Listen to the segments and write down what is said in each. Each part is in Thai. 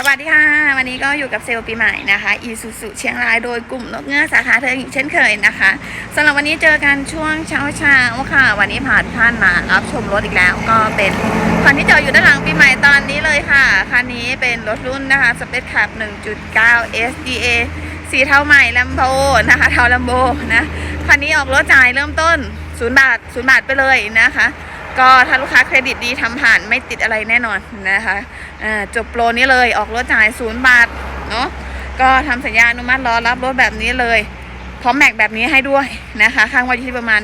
สวัสดีค่ะ วันนี้ก็อยู่กับเซลล์ปีใหม่นะคะอีซูซูเชียงรายโดยกลุ่มนกเงือกสาขาเธออีกเช่นเคยนะคะสำหรับวันนี้เจอกันช่วงเช้าเช้าค่ะ วันนี้ผ่านท่านมารับชมรถอีกแล้ว ก็เป็นคันที่จอดอยู่ด้านหลังปีใหม่ตอนนี้เลยค่ะคันนี้เป็นรถรุ่นนะคะสเปซขับ1.9 SDA สีเทาใหม่ลัมโบนะคะเทาลัมโบนะคันนี้ออกรถจ่ายเริ่มต้น0บาท0บาทไปเลยนะคะ ก็ถ้าลูกค้าเครดิตดีทำผ่านไม่ติดอะไรแน่นอนนะคะอ่าจบโปรนี้เลยออกรถจ่ายศูนย์บาทเนาะก็ทำสัญญาอนุมัติรอรับรถแบบนี้เลย พร้อมแม็กแบบนี้ให้ด้วยนะคะข้างไว้ที่ประมาณ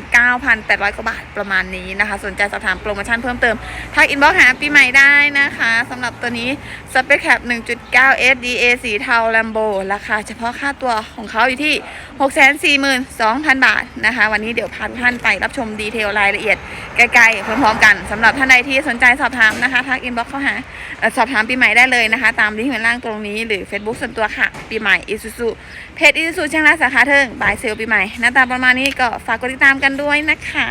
9,800 กว่าบาทประมาณนี้นะคะ สนใจสอบถามโปรโมชั่นเพิ่มเติมทักอินบ็อกซ์หาปีใหม่ได้นะคะสำหรับตัวนี้สเปคแคป1.9 SDA สีเทา Lambo ราคาเฉพาะค่าตัวของเขาอยู่ที่ 642,000 บาทนะคะ วันนี้เดี๋ยวพาทุกท่านไปรับชมดีเทลรายละเอียดใกล้ๆพร้อมๆกันสำหรับท่านใดที่สนใจสอบถามนะคะทักอินบ็อกซ์เข้าหาสอบถามปีใหม่ได้เลยนะคะ ตามลิงก์ข้างล่างตรงนี้หรือ Facebook ส่วนตัวค่ะปีใหม่อิซูซูเพจอิซูซูเชียงรายสาขาเทิงบายเซลปีใหม่หน้าตาประมาณนี้ก็ฝากกดติดตามกันด้วยนะคะ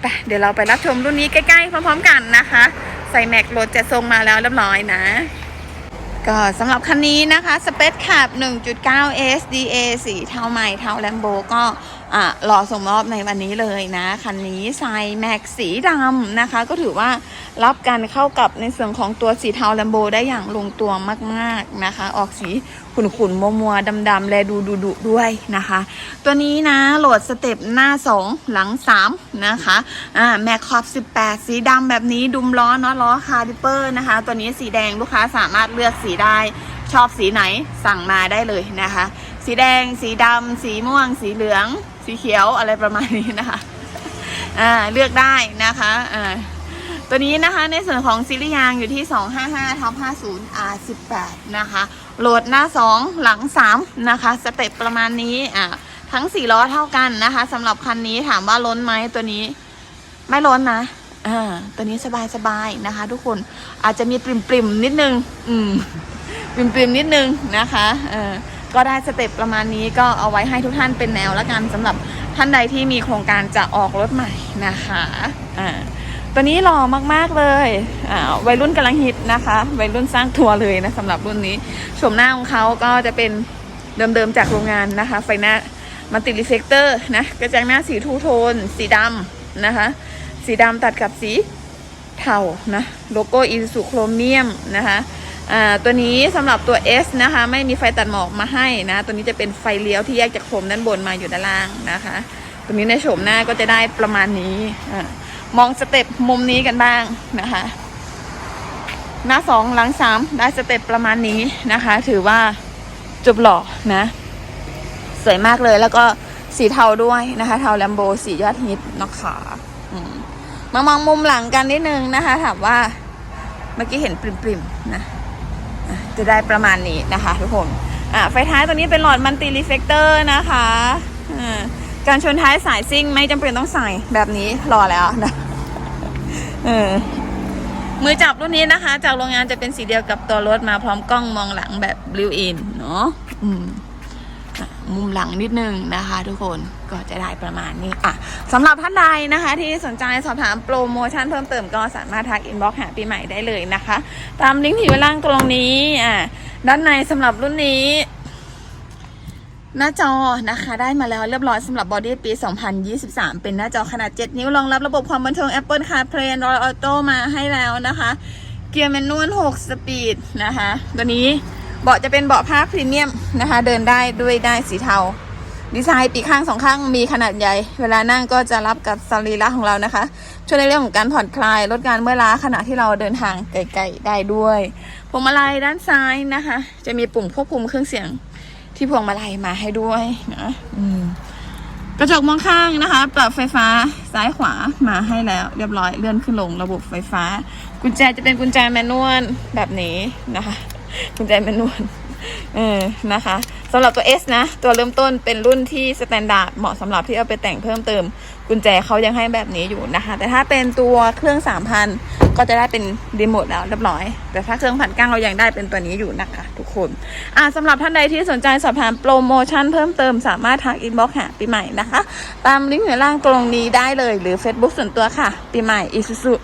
ไปเดี๋ยวเราไปรับชมรุ่นนี้ใกล้ๆพร้อมๆกันนะคะ ใส่แม็กโหลดจะทรงมาแล้วเรียบร้อยนะ ก็สำหรับคันนี้นะคะสเปซขับ1.9 SDA สีเทาใหม่เทาแลมโบก็ อะรอส่งมอบในวันนี้เลยนะ คันนี้ใส่แม็กสีดำนะคะ ก็ถือว่ารับกันเข้ากับในส่วนของตัวสีเทาแลมโบได้อย่างลงตัวมากๆนะคะ ออกสีขุ่นๆมัวๆดำๆแลดูดุดุๆด้วยนะคะ ตัวนี้นะโหลดสเต็ปหน้า 2 หลัง 3 นะคะอ่าแม็กขอบ 18 สีดำแบบนี้ดุมล้อเนาะล้อคาร์ดิเปอร์นะคะ ตัวนี้สีแดงลูกค้าสามารถเลือกสีได้ชอบสีไหนสั่งมาได้เลยนะคะ สีแดง สีดำ สีม่วง สีเหลือง สีเขียวอะไรประมาณนี้นะคะอ่าเลือกได้นะคะอ่าตัวนี้นะคะในส่วนของซีรีส์ยางอยู่ที่ 255ท็อป50 R18 นะคะโหลดหน้า 2 หลัง 3 นะคะ สเต็ปประมาณนี้อ่าทั้ง 4 ล้อเท่ากันนะคะสำหรับคันนี้ถามว่าล้นไหมตัวนี้ไม่ล้นนะอ่าตัวนี้สบายๆนะคะ ทุกคนอาจจะมีปริมๆนิดนึง อืมปริมๆนิดนึงนะคะเออ ก็ได้สเต็ปประมาณนี้ก็เอาไว้ให้ทุกท่านเป็นแนวละกันสำหรับท่านใดที่มีโครงการจะออกรถใหม่นะคะอ่าตัวนี้หล่อมากๆเลยอ่าวัยรุ่นกำลังฮิตนะคะ วัยรุ่นสร้างทัวร์เลยนะสำหรับรุ่นนี้ชมหน้าของเขาก็จะเป็นเดิมๆจากโรงงานนะคะ ไฟหน้ามันติดรีเฟกเตอร์นะกระจังหน้าสีทูโทน สีดำนะคะ สีดำตัดกับสีเทานะ โลโก้อิซูซูโครเมียมนะคะ ตัวนี้สำหรับตัว S นะคะ ไม่มีไฟตัดหมอกมาให้นะ ตัวนี้จะเป็นไฟเลี้ยวที่แยกจากโคมด้านบนมาอยู่ด้านล่างนะคะ ตัวนี้ในโฉมหน้าก็จะได้ประมาณนี้อามองสเต็ปมุมนี้กันบ้างนะคะ หน้าสองหลังสามได้สเต็ปประมาณนี้นะคะ ถือว่าจบหล่อนะ สวยมากเลยแล้วก็สีเทาด้วยนะคะ เทาแลมโบสียอดฮิตนะคะมามองมุมหลังกันนิดนึงนะคะ ถามว่าเมื่อกี้เห็นปริมๆนะ จะได้ประมาณนี้นะคะทุกคนอะไฟท้ายตัวนี้เป็นหลอดมันติรีเฟกเตอร์นะคะอ่าการชนท้ายสายซิ่งไม่จำเป็นต้องใส่แบบนี้รอแล้วนะเออมือจับรุ่นนี้นะคะ จากโรงงานจะเป็นสีเดียวกับตัวรถมาพร้อมกล้องมองหลังแบบบลิวอินเนาะอืมอะ มุมหลังนิดนึงนะคะ ทุกคนก็จะได้ประมาณนี้อะสำหรับท่านใดนะคะ ที่สนใจสอบถามโปรโมชั่นเพิ่มเติมก็สามารถทักอินบ็อกหาปีใหม่ได้เลยนะคะ ตามลิงก์ที่อยู่ล่างตรงนี้อะด้านในสำหรับรุ่นนี้หน้าจอนะคะได้มาแล้วเรียบร้อยสำหรับบอดี้ปี 2023 เป็นหน้าจอขนาด 7 นิ้วรองรับระบบความบันเทิง Apple CarPlay Android Auto มาให้แล้วนะคะ เกียร์แมนนวล 6 สปีดนะคะ ตัวนี้ เบาะจะเป็นเบาะผ้าพรีเมียมนะคะ เดินได้ด้วยได้สีเทา ดีไซน์ปีกข้างสองข้างมีขนาดใหญ่ เวลานั่งก็จะรับกับสรีระของเรานะคะ ช่วยในเรื่องของการผ่อนคลายลดการเมื่อยล้าขณะที่เราเดินทางไกลๆได้ด้วยพวงมาลัยด้านซ้ายนะคะ จะมีปุ่มควบคุมเครื่องเสียงที่พวงมาลัยมาให้ด้วยนะกระจกมองข้างนะคะ ปรับไฟฟ้าซ้ายขวามาให้แล้ว เรียบร้อยเลื่อนขึ้นลงระบบไฟฟ้า กุญแจจะเป็นกุญแจแมนนวลแบบนี้นะคะ กุญแจแมนนวลเออนะคะสำหรับตัว S นะ ตัวเริ่มต้นเป็นรุ่นที่สแตนดาร์ดเหมาะสำหรับที่เอาไปแต่งเพิ่มเติม กุญแจเขายังให้แบบนี้อยู่นะคะ แต่ถ้าเป็นตัวเครื่อง 3,000 ก็จะได้เป็นรีโมทแล้วเรียบร้อย แต่ถ้าเครื่องผ่านกลางเรายังได้เป็นตัวนี้อยู่นะคะ ทุกคนอ่าสำหรับท่านใดที่สนใจสอบถามโปรโมชั่นเพิ่มเติมสามารถทักอินบ็อกซ์หาปีใหม่นะคะ ตามลิงก์อยู่ล่างตรงนี้ได้เลยหรือ Facebook ส่วนตัวค่ะปีใหม่อิซุสุ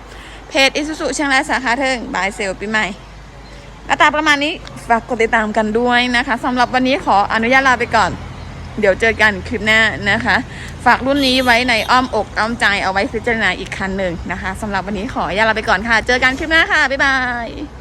เพจอิซุสุเชียงรายสาขาเทิงบายเซลปีใหม่ หน้าตาประมาณนี้ฝากกดติดตามกันด้วยนะคะสำหรับวันนี้ขออนุญาตลาไปก่อน เดี๋ยวเจอกันคลิปหน้านะคะ ฝากรุ่นนี้ไว้ในอ้อมอกอ้อมใจเอาไว้พิจารณาอีกคันหนึ่งนะคะสำหรับวันนี้ขออนุญาตลาไปก่อนค่ะ เจอกันคลิปหน้าค่ะ บ๊ายบาย